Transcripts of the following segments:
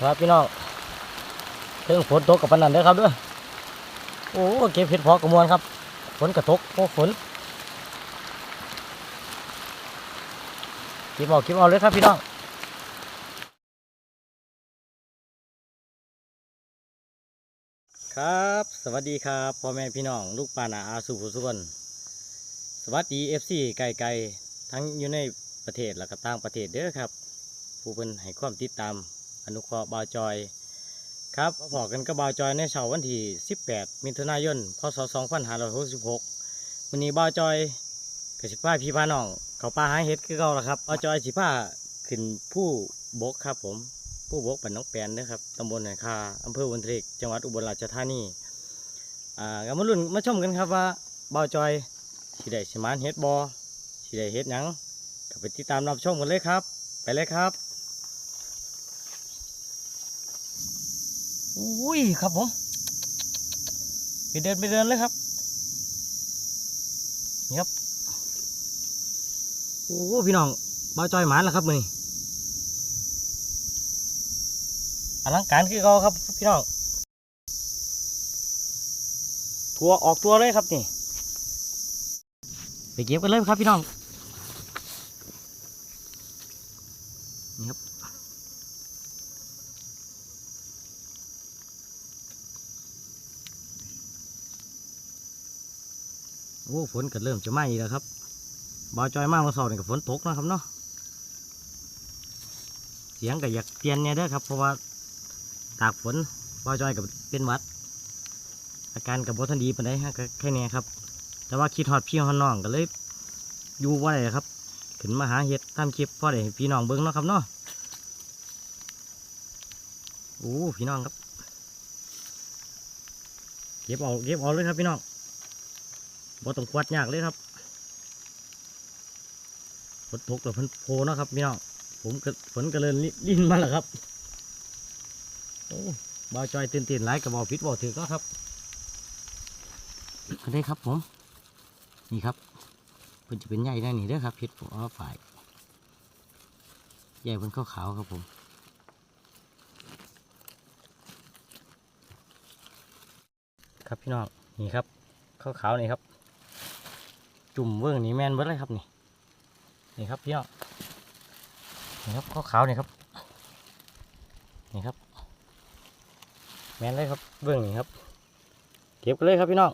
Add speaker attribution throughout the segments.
Speaker 1: ครับพี่น้องเรื่องฝนตกกับปนนันเด้อครับด้อโอ้เก็บเห็ดเพอกระมวลครับ ฝนกระตกโอ้ฝนเก็บเอาเก็บเอาเลยครับพี่น้องครับ สวัสดีครับพ่อแม่พี่น้อง ลูกปานาอาสุภุสุกนสวัสดีเอฟซีไก่ไก่ทั้งอยู่ในประเทศและก็ต่างประเทศเด้อครับ ผู้เพิ่นให้ความติดตาม อนุเคราะห์บาวจอย ครับพอกันกับบาวจอยในเช้าวันที่ 18 มิถุนายน พศ 2566วันนี้บาวจอยกับสิพาพี่พาน้อง เขาป่าหาเห็ดคือเก่าละครับบาวจอยสิพาขึ้นผู้บกครับผม ผู้บกบ้านน้องแปนนะครับตำบลหนคาอำเภอวันทริก จังหวัดอุบลราชธานี อ่าก็มาลุ้นมาชมกันครับว่าบาวจอยสิได้สมานเฮ็ดบอสิได้เฮ็ดหยังก็ไปติดตามรับชมกันเลยครับ ไปเลยครับ อุ้ยครับผมไปเดินไปเดินเลยครับนี่ครับโอ้พี่น้องบ้าจอยหมานแล้วครับมือนี้อลังการคือเขาครับพี่น้องทัวออกตัวเลยครับนี่ไปเก็บกันเลยครับพี่น้อง นี่ครับ โอ้ฝนก็เริ่มจะไหม้แล้วครับบาจอยมากมาสอบนี่กับฝนตกนะครับเนาะเสียงก็อยากเตียนเนี่ยเด้อครับเพราะว่าตากฝนบาจอยกับเป็นวัด อาการกับบทันดีปานใดฮะแค่เนี้ครับ แต่ว่าคิดฮอดพี่ฮอดน้องก็เลยอยู่ว่าไรครับ ขึ้นมาหาเห็ดทำคลิปพ่อได้พี่น้องเบิ้งเนาะครับเนาะโอ้พี่น้องครับเก็บเอาเก็บเอาเลยครับพี่น้อง บ่ต้องควัดยากเลยครับฝนตกแล้วเพิ่นโพนะครับพี่น้องผมก็ฝนก็เลยลิ้นมาแล้วครับโอ้บ่าวจอยตื่นเต้นหลายกับบ่าวพิษบ่าวถือก็ครับก็ได้ครับผมนี่ครับเพิ่นจะเป็นใหญ่ได้นี่เด้อครับพิษผมเอาฝ่ายใหญ่เพิ่นขาวๆครับผมครับพี่น้องนี่ครับขาวๆนี่ครับ จุ่มเบื้องนี้แมนเบิร์ดเลยครับนี่นี่ครับพี่น้องนี่ครับขาวนี่ครับนี่ครับ แมนเลยครับเบื้องนี้ครับ เก็บกันเลยครับพี่น้อง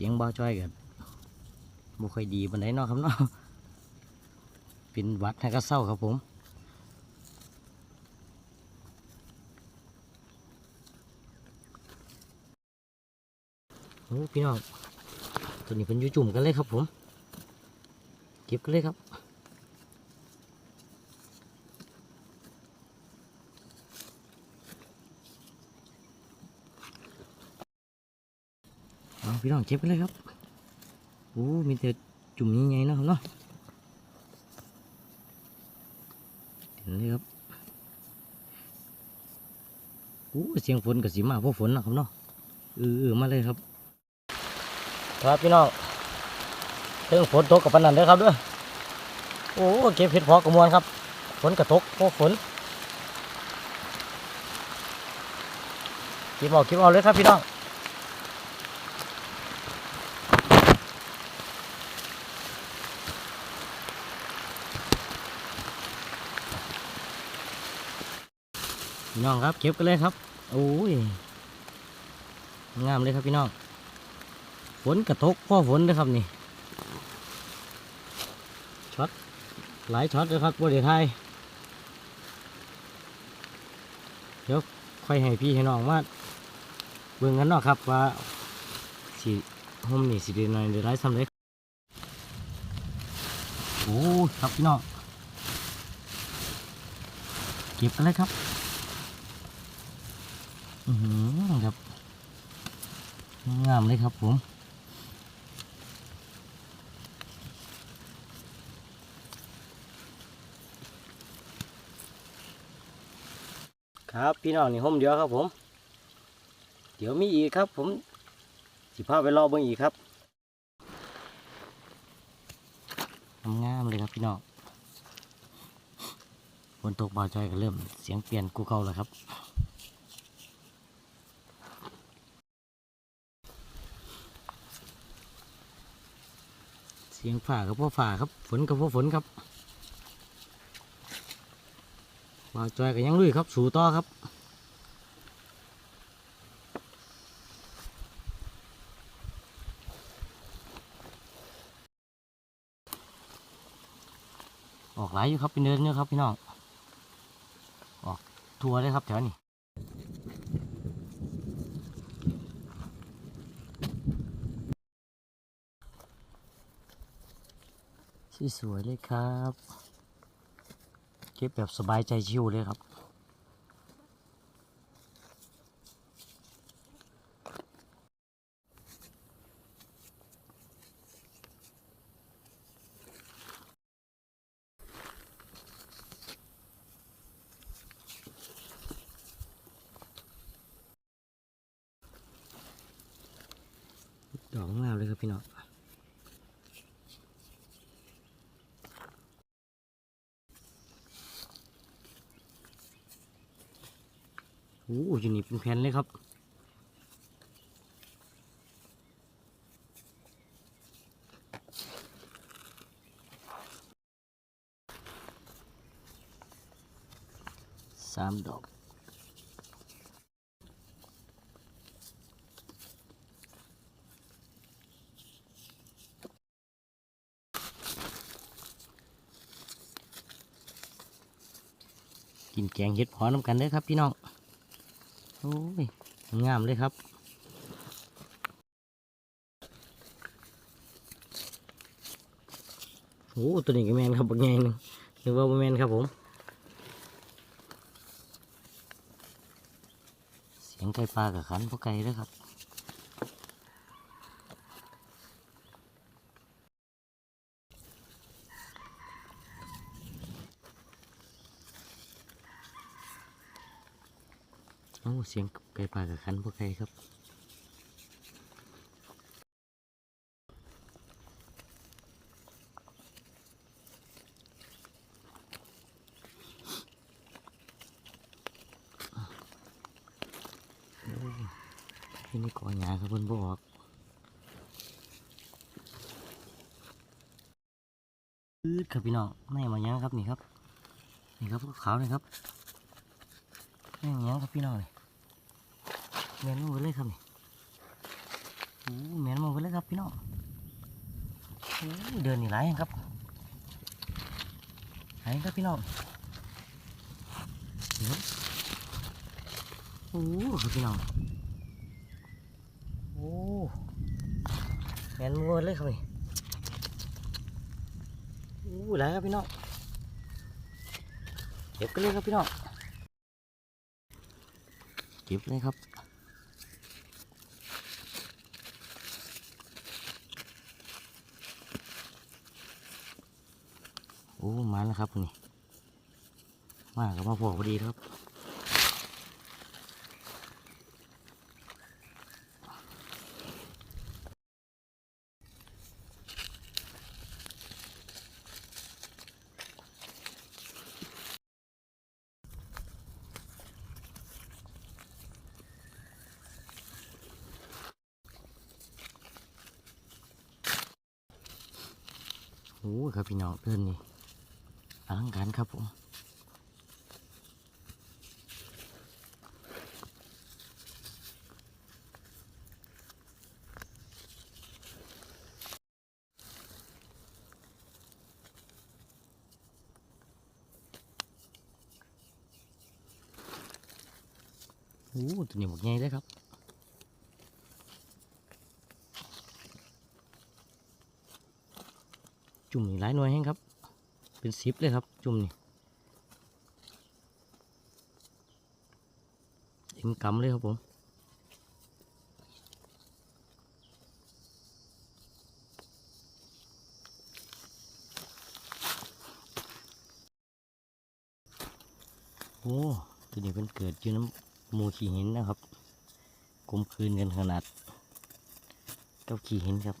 Speaker 1: สียงบ้าจ้อยกันบ่ค่อยดีปันไดเนาะครับเนาะเป็นวัดให้ก็เศร้าครับผมโอ้พี่น้องตัวนี้เป็นอยูจุ่มกันเลยครับผม เก็บกันเลยครับ เอาพี่น้องเก็บกันเลยครับโอ้มีแต่จุ่มใหญ่ๆเนาะครับเนาะเห็นเลยครับโอ้เสียงฝนกับสีมาเพราะฝนนะครับเนาะเออเออมาเลยครับ ครับพี่น้องเรื่องฝนตกกับปนนันเด้ครับด้อโอ้เก็บเห็ดพอกระมวลครับ ฝนกระตกโอ้ฝนเก็บเอาเก็บเอาเลยครับพี่น้อง พี่น้องครับเก็บกันเลยครับโอ้ยงามเลยครับพี่น้องฝนกระทกพ่อฝนเลยครับนี่ช็อตหลายช็อตเลยครับบริไทยเดี๋ยวค่อยให้พี่ให้น้องมาเบิ่งกันเนาะครับว่าสีห่มนี่สิเดีหน่อยเดี๋ยวไรซ้ำเลยโอ้ครับพี่น้องเก็บกันเลยครับ ครับงามเลยครับผมครับพี่น้องนี่ห่มเดียวครับผม เดี๋ยวมีอีกครับ ผมสิพาไปรอเบิ่งอีกครับงามเลยครับพี่น้องฝนตกบาวจก็เริ่มเสียงเปลี่ยนกูเก่าแล้วครับ สียงฝ่ากับพ่อฝ่าครับ ฝนกับพ่อฝนครับบ่าจอยก็ยังลุยครับ สู่ต่อครับออกหลายอยู่ครับเป็นเดินเนี่ยครับพี่น้อง ออกทัวร์เลยครับแถวนี้ สวยๆเลยครับ เก็บแบบสบายใจชิวเลยครับ ดอกงามเลยครับพี่น้อง โอ้ยอยู่นี่เป็นแผ่นเลยครับสามดอกกินแกงเห็ดพอน้ำกันเด้อครับพี่น้อง อ้ยงามเลยครับ โอ้ตัวนี้ก็แมนครับบางแงนึงหนึกว่าบ่แมนครับผม เสียงไก่ปลากับขันพวกไก่เด้อครับ เสียงไก่ป่ากับขันพวกไก่ครับที่นี่ก่อหยาครับเพิ่นบออกอืดครับพี่น้องแม่มายังครับนี่ครับ นี่ครับขาวนี่ครับแม่มายังครับพี่น้องนี่ แมนมาเลยครับนี่โอ้แมนมาเลยครับพี่น้องโอ้เดินนี่หลายครับหลายครับพี่น้องโอ้ครับพี่น้องโอ้แมนมาเบิดเลยครับนี่โอ้หลายครับพี่น้องเก็บกันเลยครับพี่น้องเก็บเลยครับ โอ้มาแล้วครับนี่มาก็มาพอพอดีครับโอ้ครับพี่น้องเดินนี่ อลังการครับผมโอ้ตัวนี้หมกใหญ่เลยครับจุ่มนี่หลายหน่วยแห้งครับ เป็นสิบเลยครับ จุ่มนี่เต็มกำเลยครับผมโอ้ตัวนี้เป็นเกิดอยู่น้ำหมูขี้หินนะครับกลมคืนกันขนาดกับขี้หินครับ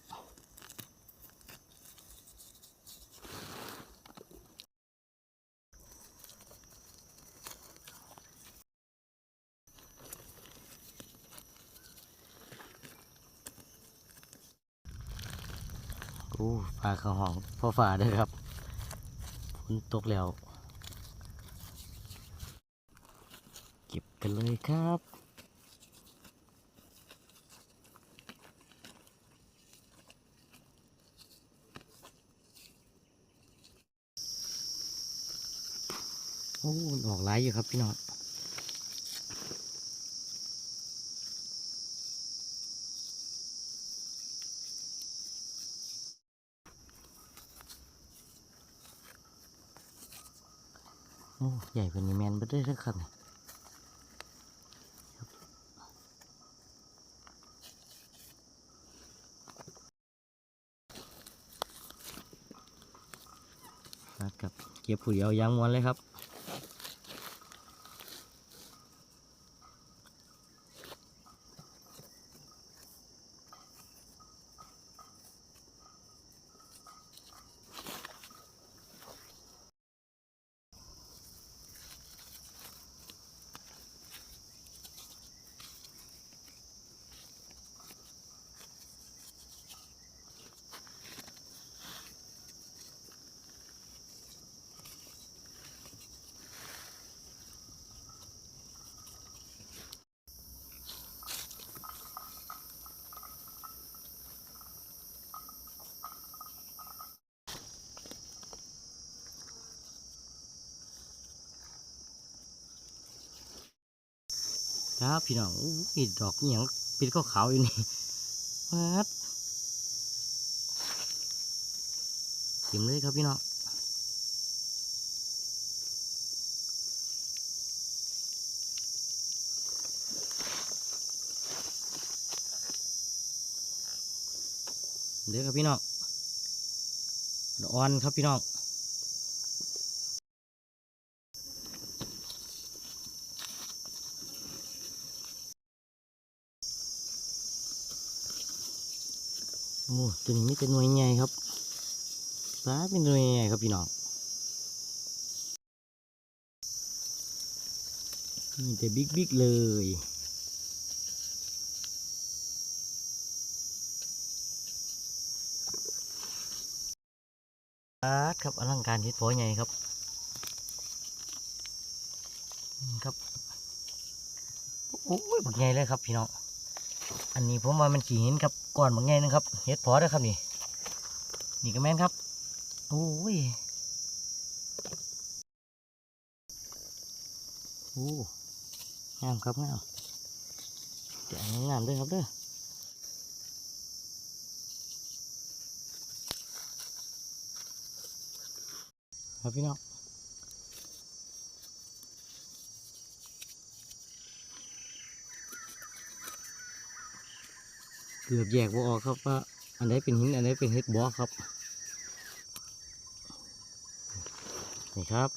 Speaker 1: เขาห้องพ่อฝ่าด้วยครับฝนตกแล้ว เก็บกันเลยครับโอ้ดอกหลายอยู่ครับพี่น้อง ใหญ่เป็นนี้แมนไปได้แล้วครับนะครับครับเก็บผู้เดียวยางมวนเลยครับ ครับพี่น้องอู้ยดอกอหย่างเป็ขาวอยู่นี่มัดเต็มเลยครับพี่น้องเด้อครับพี่น้องอ่อนครับพี่น้อง โอ้ตัวนี้มีแต่หน่วยใหญ่ครับปลาเป็นหน่วยใหญ่ครับพี่น้องมีแต่บิ๊กบิ๊กๆเลยปลาครับอลังการเฮ็ดพอใหญ่ครับครับโอ้ยบักใหญ่เลยครับพี่น้อง อันนี้ผมว่ามันขี่หินครับก่อนบางไงนะครับเฮ็ดพอได้ครับนี่นี่ก็แม่นครับโอ้ยโอ้งามครับงามแกะงามด้วยครับเด้อครับพี่น้อง เกือบแยกว่าออกครับว่าอันไหนเป็นหินอันไหนเป็นเฮ็ดบล็อกครับนี่ครับ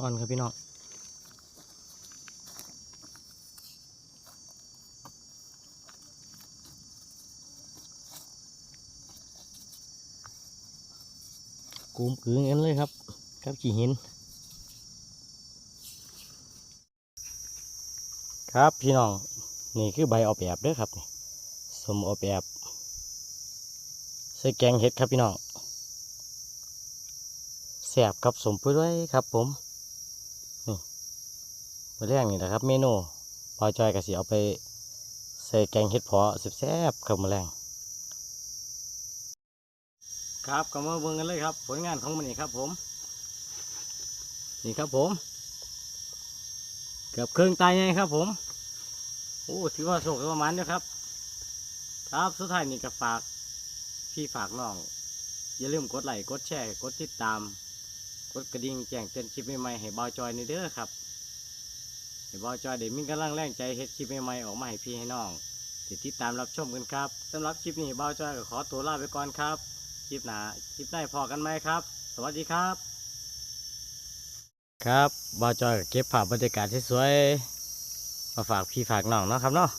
Speaker 1: อ่อนครับพี่น้องกูมกึ่งกันเลยครับครับขี่หิน ครับพี่น้อง นี่คือใบออกแบบเด้อครับนี่สมออกแบบใส่แกงเห็ดครับพี่น้องแสบครับสมไปด้วยครับผมนี่มาแรกนี่นะครับ เมนูปอจอยกับสีเอาไปใส่แกงเห็ดพาะแซ่บๆครับมาแรงครับก็มาเบิ่งกันเลยครับ ผลงานของมันนี่ครับผม นี่ครับผม เกือบเครื่องตายไงครับผม โอ้ถือว่าโชคประมาณเด้ครับ ครับสุดท้ายนี่ก็ฝากพี่ฝากน้อง อย่าลืมกดไลค์กดแชร์กดติดตาม กดกระดิ่งแจ้งเตือนคลิปใหม่ๆให้เบาจอยในเด้อครับให้เบาจอยเดี๋ยวมีกำลังแรงใจเฮ็ดคลิปใหม่ๆออกมาให้พี่ให้น้องติดติดตามรับชมกันครับสำหรับคลิปนี้เบาจอยก็ขอตัวลาไปก่อนครับคลิปหน้าคลิปหน้าพอกันไหมครับ สวัสดีครับ ครับบาจอยก็เก็บภาพบรรยากาศที่สวย มาฝากพี่ฝากน้องเนาะครับเนาะ